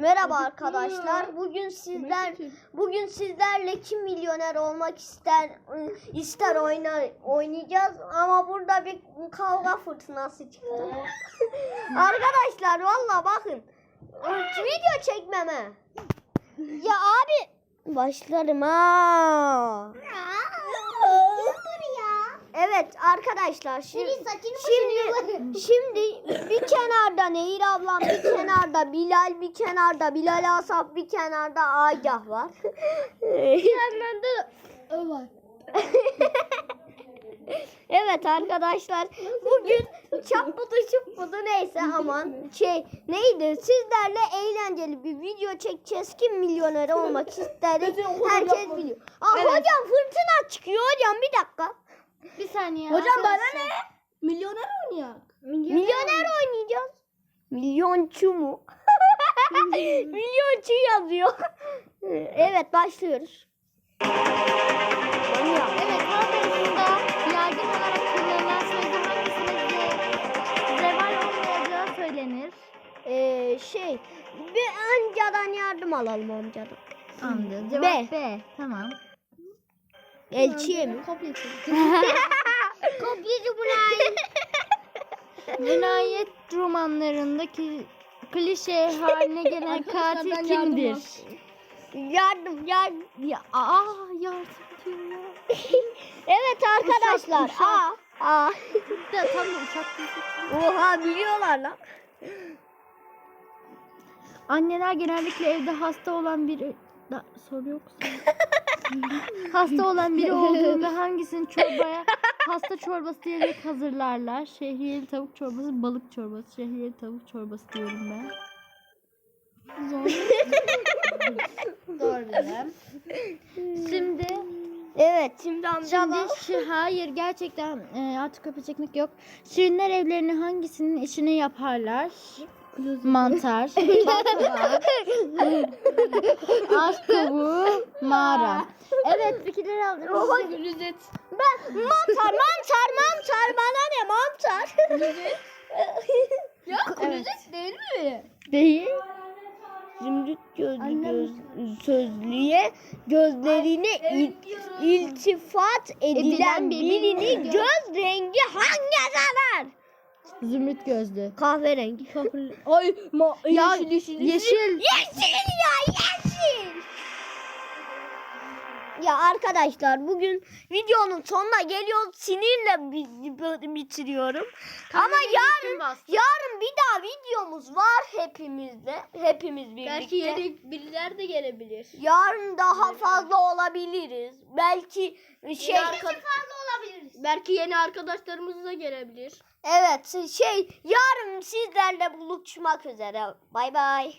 Merhaba arkadaşlar. Bugün sizler bugün sizlerle kim milyoner olmak ister ister oyna oynayacağız ama burada bir kavga fırtınası çıktı. arkadaşlar valla bakın. Video çekmeme. Ya abi başlarım ha. Evet arkadaşlar şimdi şimdi şimdi bir kenarda Nehir ablam bir kenarda Bilal bir kenarda Bilal Asaf bir kenarda Agah var. Kenarda var. evet arkadaşlar bugün çapbudu çupbudu neyse aman şey neydi sizlerle eğlenceli bir video çekeceğiz kim milyoner olmak ister herkes biliyor. Aa, hocam fırtına çıkıyor hocam bir dakika. Bir saniye. Hocam bana ne? Milyoner oynayak. Milyoner oynayacağız. Milyonçu mu? Milyonçu yazıyor. evet başlıyoruz. Evet halk arasında yaygın olarak kullanılan sözler hangisinde zeval olmayacağı söylenir. Ee, şey bir amcadan yardım alalım amcadan. Anladım. Cevap B. B. Tamam. Elçiye mi? Kopyacı. Kopyacı Buray. Cinayet romanlarındaki klişe haline gelen katil kimdir? yardım yardım. Ya aa yardım diyor ya. Evet arkadaşlar. uşak. Aa, aa. Da tam da uçak değil. Oha biliyorlar lan. Anneler genellikle evde hasta olan bir da, soru yoksa. hasta olan biri olduğunda hangisini çorbaya hasta çorbası diyerek hazırlarlar? Şehriyeli tavuk çorbası, balık çorbası. Şehriyeli tavuk çorbası diyorum ben. Zor. Zor bilmem. Şimdi Evet şimdi. Şimdi hayır gerçekten e, artık kopya çekmek yok. Şirinler evlerini hangisinin içine yaparlar? Mantar, baklava, aşk kabuğu, mağara. Evet fikirleri aldım. Oha Gülüzet. Ben mantar mantar mantar bana ne mantar? Ya Evet. değil mi? Değil. Zümrüt gözlü Annem- göz, sözlüğe gözlerine il, iltifat edilen Edilen birinin birinin göz rengi? Zümrüt gözlü. Kahverengi. Ay ma Ya, yeşil yeşil. Yeşil. Yeşil ya yeşil. Ya arkadaşlar bugün videonun sonuna geliyor. Sinirle bi- bi- bitiriyorum. Ama yarın yarın bir daha videomuz var hepimizde. Hepimiz birlikte. Belki yeni biriler de gelebilir. Yarın daha fazla olabiliriz. Belki şey Belki yeni arkadaşlarımız da gelebilir. evet şey yarın sizlerle buluşmak üzere. Bay bay.